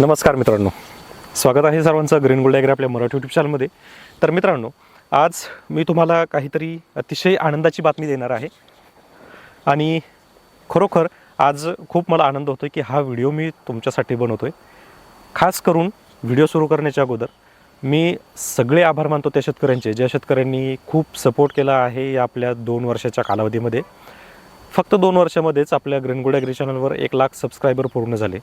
नमस्कार मित्रांनो. स्वागत आहे सर्वांचं ग्रीन गोल्ड ॲग्री आपल्या मराठी यूट्यूब चॅनलमध्ये तर मित्रांनो आज मी तुम्हाला काहीतरी अतिशय आनंदाची बातमी देणार आहे. आणि खरोखर आज खूप मला आनंद होतो आहे की हा व्हिडिओ मी तुमच्यासाठी बनवतो आहे खास करून व्हिडिओ सुरू करण्याच्या अगोदर मी सगळे आभार मानतो त्या शेतकऱ्यांचे ज्या शेतकऱ्यांनी खूप सपोर्ट केला आहे या आपल्या दोन वर्षाच्या कालावधीमध्ये. फक्त दोन वर्षामध्येच आपल्या ग्रीन गोल्ड ॲग्री चॅनलवर एक लाख सबस्क्रायबर पूर्ण झाले.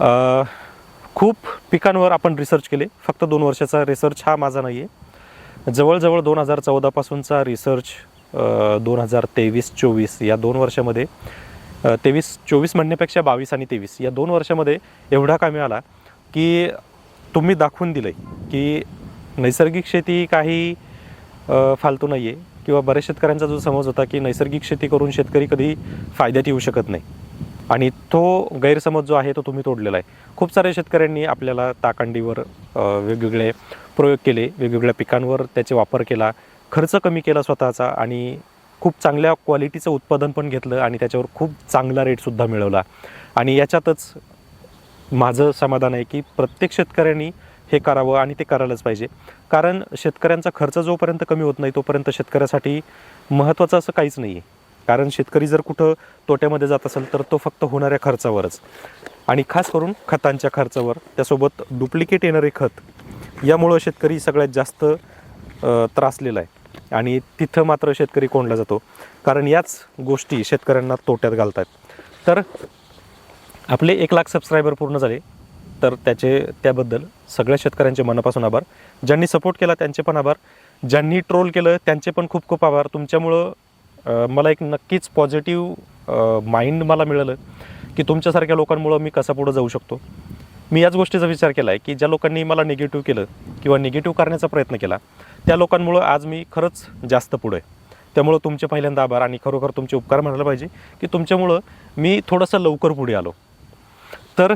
खूप पिकांवर आपण रिसर्च केले. फक्त दोन वर्षाचा रिसर्च हा माझा नाही आहे जवळजवळ दोन हजार चौदापासूनचा रिसर्च दोन हजार तेवीस चोवीस या दोन वर्षामध्ये तेवीस चोवीस म्हणण्यापेक्षा बावीस आणि तेवीस या दोन वर्षामध्ये एवढा कामी आला की तुम्ही दाखवून दिलं आहे की नैसर्गिक शेती काही फालतू नाही आहे किंवा बऱ्याच शेतकऱ्यांचा जो समज होता की नैसर्गिक शेती करून शेतकरी कधी फायद्यात येऊ शकत नाही. आणि तो गैरसमज जो आहे तो तुम्ही तोडलेला आहे. खूप साऱ्या शेतकऱ्यांनी आपल्याला ताकांडीवर वेगवेगळे प्रयोग केले वेगवेगळ्या पिकांवर त्याचे वापर केला खर्च कमी केला स्वतःचा आणि खूप चांगल्या क्वालिटीचं उत्पादन पण घेतलं आणि त्याच्यावर खूप चांगला रेटसुद्धा मिळवला. आणि याच्यातच माझं समाधान आहे की प्रत्येक शेतकऱ्यांनी हे करावं आणि ते करायलाच पाहिजे. कारण शेतकऱ्यांचा खर्च जोपर्यंत कमी होत नाही तोपर्यंत शेतकऱ्यासाठी महत्त्वाचं असं काहीच नाही आहे कारण शेतकरी जर कुठं तोट्यामध्ये जात असेल तर तो फक्त होणाऱ्या खर्चावरच. आणि खास करून खतांच्या खर्चावर त्यासोबत डुप्लिकेट येणारे खत यामुळं शेतकरी सगळ्यात जास्त त्रासलेला आहे. आणि तिथं मात्र शेतकरी कोंडला जातो. कारण याच गोष्टी शेतकऱ्यांना तोट्यात घालतात तर आपले एक लाख सबस्क्रायबर पूर्ण झाले. तर त्याचे त्याबद्दल सगळ्या शेतकऱ्यांचे मनापासून आभार. ज्यांनी सपोर्ट केला त्यांचे पण आभार. ज्यांनी ट्रोल केलं त्यांचे पण खूप खूप आभार. तुमच्यामुळं मला एक नक्कीच पॉझिटिव्ह माइंड मला मिळालं की तुमच्यासारख्या लोकांमुळं मी कसा पुढं जाऊ शकतो. मी याच गोष्टीचा विचार केला आहे की ज्या लोकांनी मला निगेटिव्ह केलं किंवा निगेटिव्ह करण्याचा प्रयत्न केला त्या लोकांमुळं आज मी खरंच जास्त पुढं आहे. त्यामुळं तुमचे पहिल्यांदा आभार आणि खरोखर तुमचे उपकार म्हणायला पाहिजे की तुमच्यामुळं मी थोडंसं लवकर पुढे आलो. तर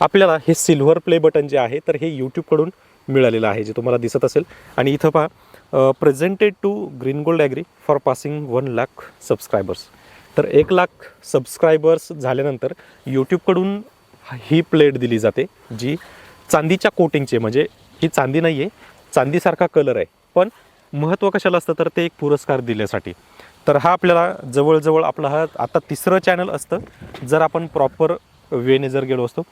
आपल्याला हे सिल्व्हर प्ले बटन जे आहे तर हे यूट्यूबकडून मिळालेलं आहे जे तुम्हाला दिसत असेल. आणि इथं पहा presented to green gold agri for passing one lakh subscribers तर एक लाख सबस्क्रायबर्स झाल्यानंतर यूट्यूबकडून ही प्लेट दिली जाते जी चांदीच्या कोटिंगचे म्हणजे ही चांदी नाही आहे चांदीसारखा कलर आहे. पण महत्त्व कशाला असतं? तर ते एक पुरस्कार दिल्यासाठी. तर हा आपल्याला जवळजवळ आपला हा आता तिसरं चॅनल असतं. जर आपण प्रॉपर वेने जर गेलो असतो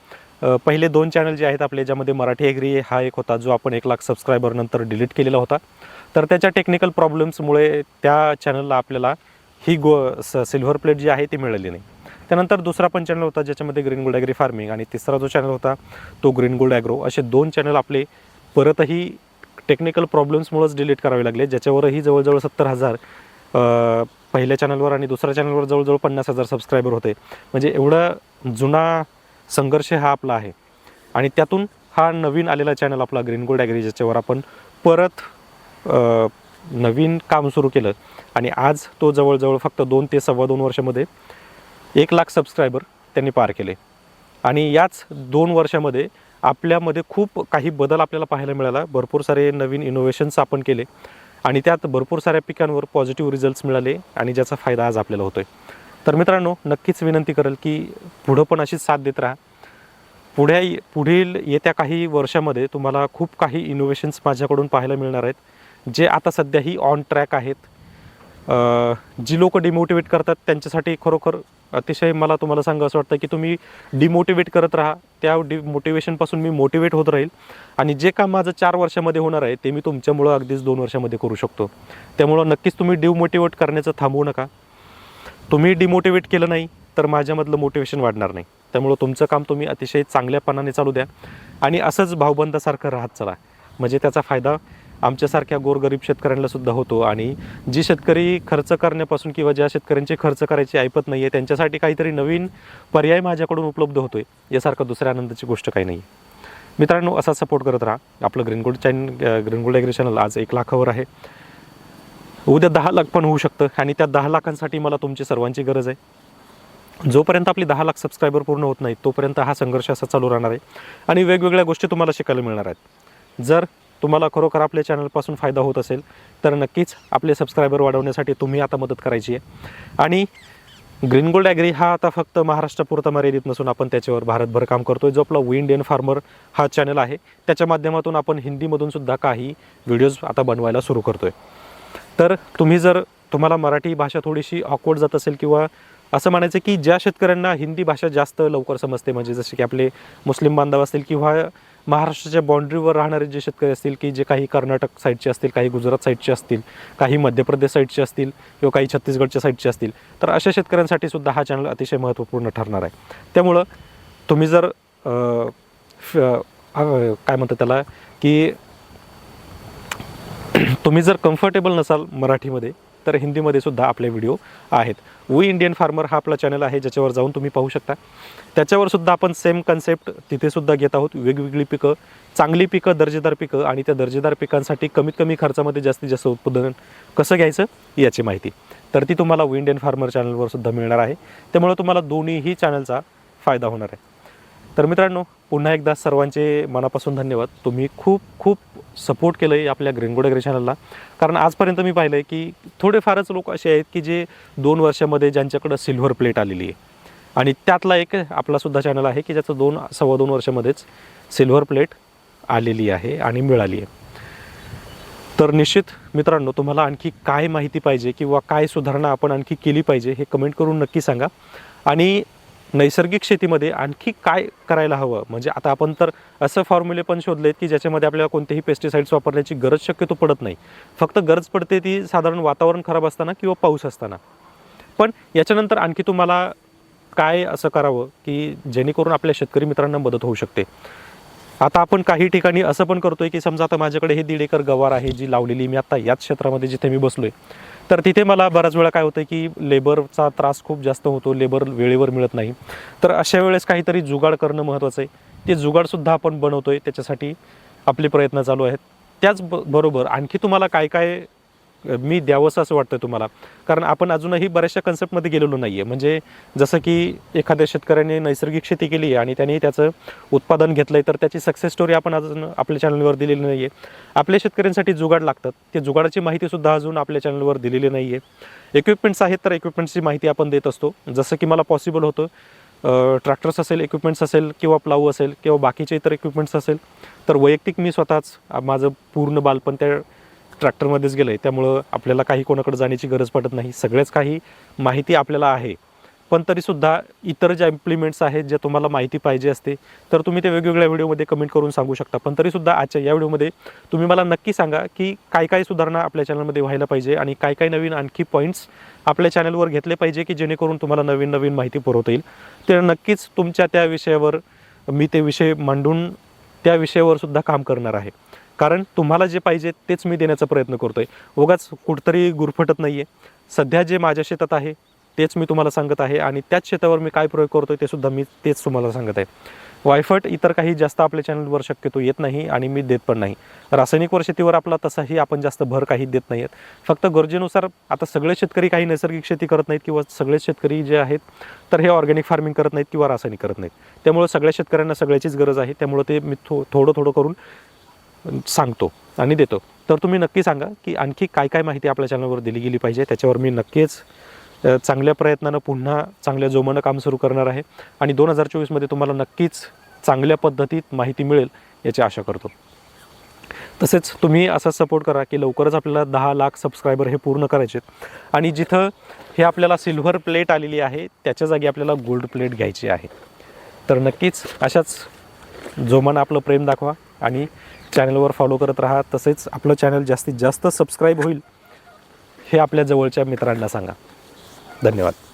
पहिले दोन चॅनल जे आहेत आपले ज्यामध्ये मराठी एग्री हा एक होता जो आपण एक लाख सबस्क्रायबर नंतर डिलीट केलेला होता. तर त्याच्या टेक्निकल प्रॉब्लेम्समुळे त्या चॅनलला आपल्याला ही गो स सिल्व्हर प्लेट जी आहे ती मिळाली नाही. त्यानंतर दुसरा पण चॅनल होता ज्याच्यामध्ये ग्रीन गोल्ड ॲग्री फार्मिंग आणि तिसरा जो चॅनल होता तो ग्रीन गोल्ड ॲग्रो असे दोन चॅनल आपले परतही टेक्निकल प्रॉब्लेम्समुळेच डिलीट करावे लागले ज्याच्यावरही जवळजवळ सत्तर हजार पहिल्या चॅनलवर आणि दुसऱ्या चॅनलवर जवळजवळ पन्नास हजार सबस्क्रायबर होते. म्हणजे एवढा जुना संघर्ष हा आपला आहे. आणि त्यातून हा नवीन आलेला चॅनल आपला ग्रीन गोल्ड ॲग्री ज्याच्यावर आपण परत नवीन काम सुरू केलं. आणि आज तो जवळजवळ फक्त दोन ते सव्वा दोन वर्षामध्ये एक लाख सबस्क्रायबर त्यांनी पार केले. आणि याच दोन वर्षामध्ये आपल्यामध्ये खूप काही बदल आपल्याला पाहायला मिळाला. भरपूर सारे नवीन इनोव्हेशन्स आपण केले. आणि त्यात भरपूर साऱ्या पिकांवर पॉझिटिव्ह रिझल्ट्स मिळाले आणि ज्याचा फायदा आज आपल्याला होतो आहे तर मित्रांनो नक्कीच विनंती करेल की पुढं पण अशीच साथ देत राहा. पुढे पुढील येत्या काही वर्षामध्ये तुम्हाला खूप काही इनोव्हेशन्स माझ्याकडून पाहायला मिळणार आहेत जे आता सध्याही ऑन ट्रॅक आहेत. जी लोक डिमोटिवेट करतात त्यांच्यासाठी खरोखर अतिशय मला तुम्हाला सांगा असं वाटतं की तुम्ही डिमोटिवेट करत राहा त्या डिमोटिवेशनपासून मी मोटिवेट होत राहील. आणि जे काम माझं चार वर्षामध्ये होणार आहे ते मी तुमच्यामुळं अगदीच दोन वर्षामध्ये करू शकतो. त्यामुळं नक्कीच तुम्ही डिमोटिवेट करण्याचं थांबवू नका. तुम्ही डिमोटिवेट केलं नाही तर माझ्यामधलं मोटिवेशन वाढणार नाही. त्यामुळं तुमचं काम तुम्ही अतिशय चांगल्यापणाने चालू द्या. आणि असंच भावबंदासारखं राहत चला. म्हणजे त्याचा फायदा आमच्यासारख्या गोरगरीब शेतकऱ्यांनासुद्धा होतो. आणि जी शेतकरी खर्च करण्यापासून किंवा ज्या शेतकऱ्यांचे खर्च करायची ऐपत नाही आहे त्यांच्यासाठी काहीतरी नवीन पर्याय माझ्याकडून उपलब्ध होतो आहे यासारखं दुसऱ्या आनंदाची गोष्ट काही नाही मित्रांनो असा सपोर्ट करत राहा. आपलं ग्रीन ग्रीनगोल्ड चॅन ग्रीनगोल्ड ॲग्री चॅनल आज एक लाखावर आहे. उद्या दहा लाख पण होऊ शकतं. आणि त्या दहा लाखांसाठी मला तुमची सर्वांची गरज आहे. जोपर्यंत आपली दहा लाख सबस्क्रायबर पूर्ण होत नाही तोपर्यंत हा संघर्ष असा चालू राहणार आहे. आणि वेगवेगळ्या गोष्टी तुम्हाला शिकायला मिळणार आहेत. जर तुम्हाला खरोखर आपल्या चॅनलपासून फायदा होत असेल तर नक्कीच आपले सबस्क्रायबर वाढवण्यासाठी तुम्ही आता मदत करायची आहे. आणि ग्रीन गोल्ड ॲग्री हा आता फक्त महाराष्ट्रापुरता मर्यादित नसून आपण त्याच्यावर भारतभर काम करतोय. जो आपला विंड एन फार्मर हा चॅनल आहे त्याच्या माध्यमातून आपण हिंदीमधून सुद्धा काही व्हिडिओज आता बनवायला सुरू करतोय. तर तुम्ही जर तुम्हाला मराठी भाषा थोडीशी ऑकवर्ड जात असेल किंवा असं म्हणायचं की ज्या शेतकऱ्यांना हिंदी भाषा जास्त लवकर समजते म्हणजे जसे की आपले मुस्लिम बांधव असतील किंवा महाराष्ट्राच्या बाँड्रीवर राहणारे जे शेतकरी असतील की जे काही कर्नाटक साईडचे असतील काही गुजरात साईडचे असतील काही मध्य प्रदेश साईडचे असतील किंवा काही छत्तीसगडच्या साईडचे असतील तर अशा शेतकऱ्यांसाठी सुद्धा हा चॅनल अतिशय महत्त्वपूर्ण ठरणार आहे. त्यामुळं तुम्ही जर काय म्हणतात त्याला की तुम्ही जर कम्फर्टेबल नसाल मराठीमध्ये तर हिंदीमध्ये सुद्धा आपले व्हिडिओ आहेत. वी इंडियन फार्मर हा आपला चॅनल आहे ज्याच्यावर जाऊन तुम्ही पाहू शकता. त्याच्यावर सुद्धा आपण सेम कन्सेप्ट तिथेसुद्धा घेत आहोत. वेगवेगळी पिकं चांगली पिकं दर्जेदार पिकं आणि त्या दर्जेदार पिकांसाठी कमीत कमी खर्चामध्ये जास्तीत जास्त उत्पादन कसं घ्यायचं याची माहिती. तर ती तुम्हाला वी इंडियन फार्मर चॅनलवर सुद्धा मिळणार आहे. त्यामुळे तुम्हाला दोन्हीही चॅनलचा फायदा होणार आहे. तर मित्रांनो पुन्हा एकदा सर्वांचे मनापासून धन्यवाद. तुम्ही खूप खूप सपोर्ट केलं आहे आपल्या ग्रीनगोड ॲग्री चॅनलला कारण आजपर्यंत मी पाहिलं आहे की थोडेफारच लोक असे आहेत की जे दोन वर्षामध्ये ज्यांच्याकडं सिल्व्हर प्लेट आलेली आहे. आणि त्यातला एक आपलासुद्धा चॅनल आहे की ज्याचं दोन सव्वा दोन वर्षामध्येच सिल्व्हर प्लेट आलेली आहे आणि मिळाली आहे. तर निश्चित मित्रांनो तुम्हाला आणखी काय माहिती पाहिजे किंवा काय सुधारणा आपण आणखी केली पाहिजे हे कमेंट करून नक्की सांगा. आणि नैसर्गिक शेतीमध्ये आणखी काय करायला हवं? म्हणजे आता आपण तर असं फॉर्म्युले पण शोधलेत की ज्याच्यामध्ये आपल्याला कोणतेही पेस्टिसाइड्स वापरण्याची गरज शक्यतो पडत नाही. फक्त गरज पडते ती साधारण वातावरण खराब असताना किंवा पाऊस असताना. पण याच्यानंतर आणखी तुम्हाला काय असं करावं की जेणेकरून आपल्या शेतकरी मित्रांना मदत होऊ शकते? आता आपण काही ठिकाणी असं पण करतोय की समजा आता माझ्याकडे हे दीड एकर गवार आहे जी लावलेली मी आता याच क्षेत्रामध्ये जिथे मी बसलोय. तर तिथे मला बऱ्याच वेळा काय होतं की लेबरचा त्रास खूप जास्त होतो लेबर वेळेवर मिळत नाही. तर अशा वेळेस काहीतरी जुगाड करणं महत्त्वाचं आहे. ते जुगाडसुद्धा आपण बनवतो आहे त्याच्यासाठी आपले प्रयत्न चालू आहेत. त्याच ब बरोबर आणखी तुम्हाला काय काय मी द्यावंसं असं वाटतं तुम्हाला. कारण आपण अजूनही बऱ्याचशा कन्सेप्टमध्ये गेलेलो नाही आहे म्हणजे जसं की एखाद्या शेतकऱ्याने नैसर्गिक शेती केली आहे आणि त्याने त्याचं उत्पादन घेतलं आहे तर त्याची सक्सेस स्टोरी आपण अजून आपल्या चॅनलवर दिलेली नाही आहे आपल्या शेतकऱ्यांसाठी जुगाड लागतात. ते जुगाडाची माहितीसुद्धा अजून आपल्या चॅनलवर दिलेली नाही आहे इक्विपमेंट्स आहेत तर इक्विपमेंट्सची माहिती आपण देत असतो. जसं की मला पॉसिबल होतं ट्रॅक्टर्स असेल इक्विपमेंट्स असेल किंवा प्लाऊ असेल किंवा बाकीचे इतर इक्विपमेंट्स असेल तर वैयक्तिक मी स्वतःच माझं पूर्ण बालपण त्या ट्रॅक्टरमध्येच गेलं आहे त्यामुळं आपल्याला काही कोणाकडे जाण्याची गरज पडत नाही. सगळेच काही माहिती आपल्याला आहे. पण तरीसुद्धा इतर ज्या इम्प्लिमेंट्स आहेत ज्या तुम्हाला माहिती पाहिजे असते तर तुम्ही ते वेगवेगळ्या व्हिडिओमध्ये कमेंट करून सांगू शकता. पण तरीसुद्धा आजच्या या व्हिडिओमध्ये तुम्ही मला नक्की सांगा की काय काय सुधारणा आपल्या चॅनलमध्ये व्हायला पाहिजे आणि काय काय नवीन आणखी पॉईंट्स आपल्या चॅनलवर घेतले पाहिजे की जेणेकरून तुम्हाला नवीन नवीन माहिती पुरवता येईल. तर नक्कीच तुमच्या त्या विषयावर मी ते विषय मांडून त्या विषयावर सुद्धा काम करणार आहे. कारण तुम्हाला जे पाहिजे तेच मी देण्याचा प्रयत्न करतोय. उगाच कुठतरी गुरफटत नाही आहे सध्या जे माझ्या शेतात आहे तेच मी तुम्हाला सांगत आहे आणि त्याच शेतावर मी काय प्रयोग करतो ते सुद्धा मी तेच तुम्हाला सांगत आहे. वायफट इतर काही जास्त आपल्या चॅनलवर शक्यतो येत नाही आणि मी देत पण नाही. रासायनिकवर शेतीवर आपला तसाही आपण जास्त भर काही देत नाही आहेत. फक्त गरजेनुसार आता सगळे शेतकरी काही नैसर्गिक शेती करत नाहीत किंवा सगळे शेतकरी जे आहेत तर हे ऑर्गॅनिक फार्मिंग करत नाहीत किंवा रासायनिक करत नाहीत. त्यामुळे सगळ्या शेतकऱ्यांना सगळ्याचीच गरज आहे. त्यामुळे ते मी थो थोडं थोडं करून सांगतो आणि देतो. तर तुम्ही नक्की सांगा की आणखी काय काय माहिती आपल्या चॅनलवर दिली गेली पाहिजे. त्याच्यावर मी नक्कीच चांगल्या प्रयत्नानं पुन्हा चांगल्या जोमानं काम सुरू करणार आहे. आणि दोन हजार चोवीसमध्ये तुम्हाला नक्कीच चांगल्या पद्धतीत माहिती मिळेल याची आशा करतो. तसेच तुम्ही असा सपोर्ट करा की लवकरच आपल्याला दहा लाख सबस्क्रायबर हे पूर्ण करायचे. आणि जिथं हे आपल्याला सिल्व्हर प्लेट आलेली आहे त्याच्या जागी आपल्याला गोल्ड प्लेट घ्यायची आहे. तर नक्कीच अशाच जोमानं आपलं प्रेम दाखवा आणि चॅनलवर फॉलो करत राहा. तसेच आपलं चॅनल जास्तीत जास्त सबस्क्राईब होईल हे आपल्या जवळच्या मित्रांना सांगा. धन्यवाद.